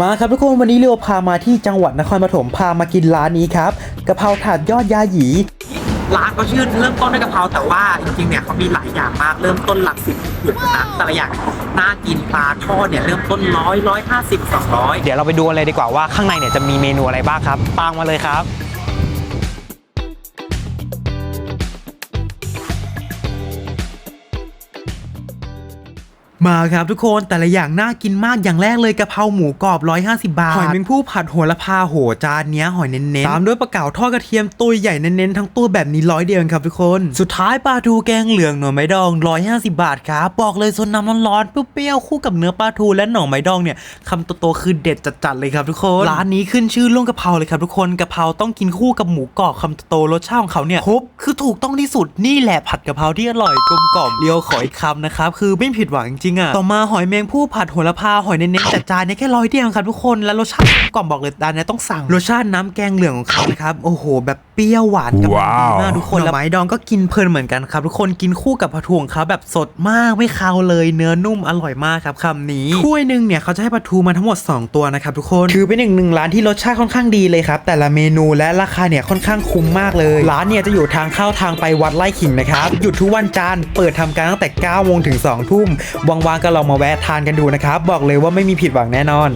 มาครับทุกคนวันนี้เรียวพามาที่จังหวัดนครปฐมพามากินร้านนี้ครับกะเพราถาดยอดยาหยีร้านเขาชื่อเริ่มต้นด้วยกะเพราแต่ว่าจริงๆเนี่ยเขามีหลายอย่างมากเริ่มต้นหลักสิบอยู่นะแต่ละอย่างน่ากินปลาทอดเนี่ยเริ่มต้นร้อยร้อยห้าสิบสองร้อยเดี๋ยวเราไปดูกันเลยดีกว่าว่าข้างในเนี่ยจะมีเมนูอะไรบ้างครับตามมาเลยครับ มาครับทุกคนแต่ละอย่างน่ากินมากอย่างแรกเลยกะเพราหมูกรอบ 150 บาท หอยแมงผู้ผัดโหระพาโหจานเนี้ยหอยเน้นๆตามด้วยปลาเก๋าทอดกระเทียมตัวใหญ่เน้นๆทั้งตัวแบบนี้ร้อยเดียวครับทุกคน สุดท้ายปลาทูแกงเหลืองหน่อไม้ดอง 150 บาทครับบอกเลยส่วนน้ำร้อนๆเปรี้ยวๆคู่กับเนื้อปลาทูและหน่อไม้ดองเนี่ยคำโตๆคือเด็ดจัดๆเลยครับทุกคนร้านนี้ขึ้นชื่อเรื่องกะเพราเลยครับทุกคนกะเพราต้องกินคู่กับหมูกรอบคำโตๆรสชาติของเขาเนี่ยครบคือถูกต้องที่สุดนี่แหละผัดกะเพราที่อร่อยกลมกล่อมเลียวขออีกคำนะครับคือไม่ผิดหวังจริงๆอะต่อมาหอยแมงผู้ผัดโหระพาหอยเน้นๆแต่จานเนี้แค่ร้อยเดียวครับทุกคนและรสชาติกล่อมบอกเลยจานเนี้ต้องสั่งรสชาติน้ำแกงเหลืองของเขานะครับโอ้โหแบบเป รี้ยวหวานกำลังดีมากทุกคนแล้วไม้ดองก็กินเพลินเหมือนกันครับทุกคนกินคู่กับผัดถั่วของเขาแบบสดมากไม่คาวเลยเนื้อนุ่มอร่อยมากครับคำนี้ถ้วยหนึ่งเนี่ยเขาจะให้ปลาทูมาทั้งหมด 2 ตัวนะครับทุกคนถือเป็นหนึ่งหนึ่งร้านที่รสชาติค่อนข้างดีเลยครับแต่ละเมนูและราคาเนี่ยค่อนข้างคุ้มมากเลย ร้านเนี่ยจะอยู่ทางเข้าทางไปวัดไร่ขิงนะครับหยุดทุกวันจันทร์เปิดทำการตั้งแต่9โมงถึง2ทุ่มว่างๆก็ลองมาแวะทานกันดูนะครับบอกเลยว่าไม่มีผิดหวังแน่นอน